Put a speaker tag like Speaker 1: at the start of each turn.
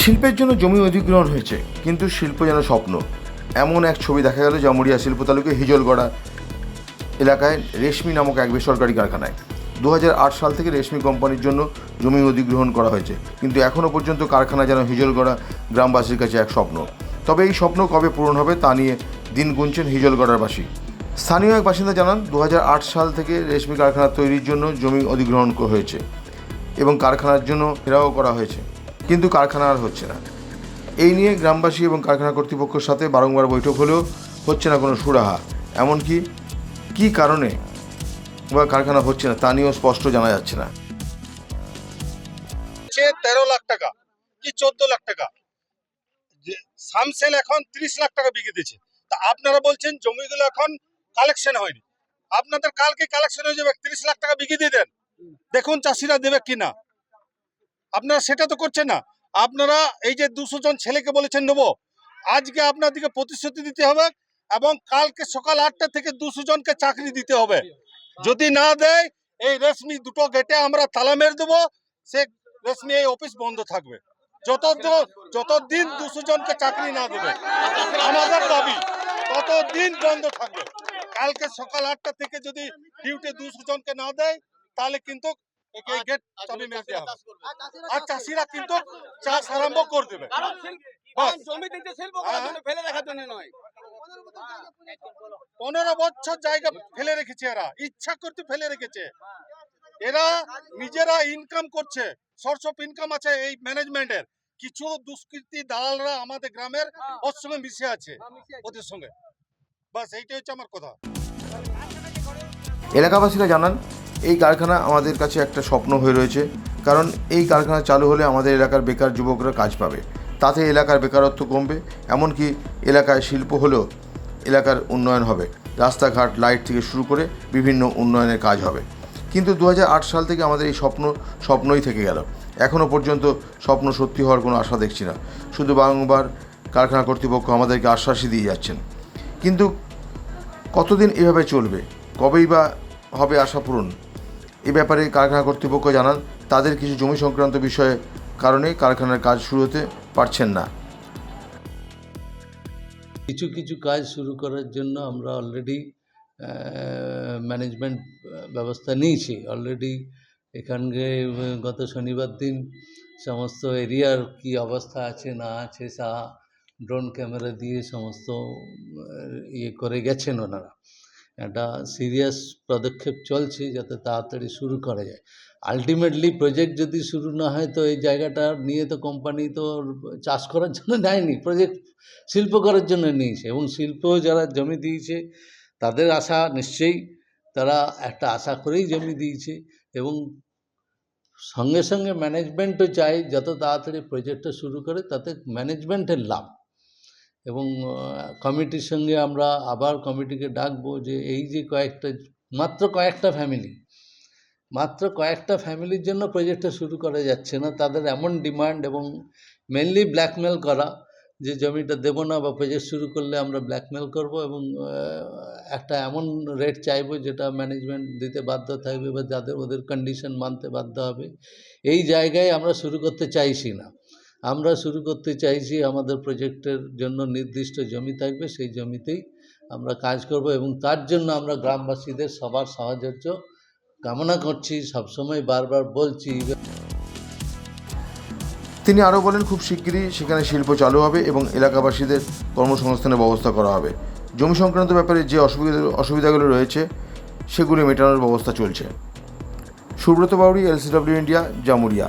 Speaker 1: শিল্পের জন্য জমি অধিগ্রহণ হয়েছে, কিন্তু শিল্প যেন স্বপ্ন। এমন এক ছবি দেখা গেল জামুরিয়া শিল্প তালুকে হিজলগড়া এলাকায় রেশমি নামক এক বেসরকারি কারখানায়। দু হাজার আট সাল থেকে রেশমি কোম্পানির জন্য জমি অধিগ্রহণ করা হয়েছে, কিন্তু এখনও পর্যন্ত কারখানা যেন হিজলগড়া গ্রামবাসীর কাছে এক স্বপ্ন। তবে এই স্বপ্ন কবে পূরণ হবে তা নিয়ে দিন গুনছেন হিজলগড়ারবাসী। স্থানীয় এক বাসিন্দা জানান দু হাজার আট সাল থেকে রেশমি কারখানা তৈরির জন্য জমি অধিগ্রহণ হয়েছে এবং কারখানার জন্য ঘেরাও করা হয়েছে। কিন্তু কারখানা আর হচ্ছে না। এই নিয়ে গ্রামবাসী এবং কারখানা কর্তৃপক্ষের সাথে বারংবার বৈঠক হলেও হচ্ছে না কোনো সুরাহা। এমনকি কী কারণে বা কারখানা হচ্ছে না তা নিয়েও স্পষ্ট জানা যাচ্ছে না।
Speaker 2: তেরো লাখ টাকা কি চোদ্দ লাখ টাকা? সামসেল এখন ত্রিশ লাখ টাকা বিকে দিচ্ছে। তা আপনারা বলছেন জমিগুলো এখন কালেকশন হয়নি। আপনাদের কালকে কালেকশন হয়ে যাবে, তিরিশ লাখ টাকা বিকে দিয়ে দেন। দেখুন চাষিরা দেবে কিনা। আপনারা সেটা তো করছেন না। আপনারা এই যে দুশো জন ছেলেকে বলেছেন নেব, আজকে আপনাদেরকে প্রতিশ্রুতি দিতে হবে এবং কালকে সকাল আটটা থেকে দুশো জনকে চাকরি দিতে হবে। যদি না দেয়, এই রেশমি দুটো গেটে আমরা তালা মেরে দেবো, সে রেশমি এই অফিস বন্ধ থাকবে। যত যতদিন দুশো জনকে চাকরি না দেবে, আমাদের দাবি, ততদিন বন্ধ থাকবে। কালকে সকাল আটটা থেকে যদি ডিউটি দুশো জনকে না দেয় তাহলে কিন্তু গেট চাবি মেরে দেওয়া আর চাষিরা কিন্তু চাষ আরম্ভ করে দেবে। বাস।
Speaker 3: জমি দিতে শিল্প
Speaker 2: হ্যাঁ। পনেরো বছর জায়গা ফেলে রেখেছে এরা। ইচ্ছা করতে ফেলে রেখেছে। এরা নিজেরা ইনকাম করছে। সোর্স অফ ইনকাম আছে এই ম্যানেজমেন্টের কিছু দুষ্কৃতি দালালরা আমাদের গ্রামের ওর সঙ্গে মিশে আছে। ওদের সঙ্গে। বাস এইটাই হচ্ছে আমার কথা।
Speaker 1: এলাকাবাসীরা জানান, এই কারখানা আমাদের কাছে একটা স্বপ্ন হয়ে রয়েছে। কারণ এই কারখানা চালু হলে আমাদের এলাকার বেকার যুবকরা কাজ পাবে। তাতে এলাকার বেকারত্ব কমবে, এমনকি এলাকায় শিল্প হলেও এলাকার উন্নয়ন হবে। রাস্তাঘাট, লাইট থেকে শুরু করে বিভিন্ন উন্নয়নের কাজ হবে। কিন্তু দু হাজার আট সাল থেকে আমাদের এই স্বপ্ন, স্বপ্নই থেকে গেল। এখনও পর্যন্ত স্বপ্ন সত্যি হওয়ার কোনো আশা দেখছি না। শুধু বারংবার কারখানা কর্তৃপক্ষ আমাদেরকে আশ্বাসই দিয়ে যাচ্ছেন। কিন্তু কতদিন এভাবে চলবে? কবেই বা হবে আশা পূরণ? এ ব্যাপারে কারখানা কর্তৃপক্ষ জানান, তাদের কিছু জমি সংক্রান্ত বিষয়ে কারণে কারখানার কাজ শুরু হতে পারছেন না।
Speaker 4: কিছু কিছু কাজ শুরু করার জন্য আমরা অলরেডি ম্যানেজমেন্ট ব্যবস্থা নিয়েছি। অলরেডি এখানকে গত শনিবার দিন সমস্ত এরিয়ার কি অবস্থা আছে, না আছে তা ড্রোন ক্যামেরা দিয়ে সমস্ত ইয়ে করে গেছেন ওনারা। একটা সিরিয়াস পদক্ষেপ চলছে যাতে তাড়াতাড়ি শুরু করা যায়। আলটিমেটলি প্রজেক্ট যদি শুরু না হয় তো এই জায়গাটা নিয়ে তো কোম্পানি তো চাষ করার জন্য নেয়নি, প্রজেক্ট শিল্প করার জন্য নিয়েছে। এবং শিল্প যারা জমি দিয়েছে, তাদের আশা নিশ্চয়ই তারা একটা আশা করেই জমি দিয়েছে। এবং সঙ্গে সঙ্গে ম্যানেজমেন্টও চাই যত তাড়াতাড়ি প্রজেক্টটা শুরু করে, তাতে ম্যানেজমেন্টের লাভ। এবং কমিটির সঙ্গে আমরা আবার কমিটিকে ডাকবো যে এই যে কয়েকটা, মাত্র কয়েকটা ফ্যামিলি মাত্র কয়েকটা ফ্যামিলির জন্য প্রজেক্টটা শুরু করা যাচ্ছে না। তাদের এমন ডিমান্ড এবং মেনলি ব্ল্যাকমেল করা যে জমিটা দেবো না বা প্রজেক্ট শুরু করলে আমরা ব্ল্যাকমেল করব এবং একটা এমন রেট চাইব যেটা ম্যানেজমেন্ট দিতে বাধ্য থাকবে বা যাদের ওদের কন্ডিশন মানতে বাধ্য হবে। এই জায়গায় আমরা শুরু করতে চাইছি না। আমরা শুরু করতে চাইছি আমাদের প্রজেক্টের জন্য নির্দিষ্ট জমি থাকবে, সেই জমিতেই আমরা কাজ করব এবং তার জন্য আমরা গ্রামবাসীদের সবার সাহায্য কামনা করছি, সবসময় বারবার বলছি।
Speaker 1: তিনি আরও বলেন, খুব শিগগিরই সেখানে শিল্প চালু হবে এবং এলাকাবাসীদের কর্মসংস্থানের ব্যবস্থা করা হবে। জমি সংক্রান্ত ব্যাপারে যে অসুবিধা, অসুবিধাগুলো রয়েছে, সেগুলি মেটানোর ব্যবস্থা চলছে। Subrata Bauri LCW India, Jamuria.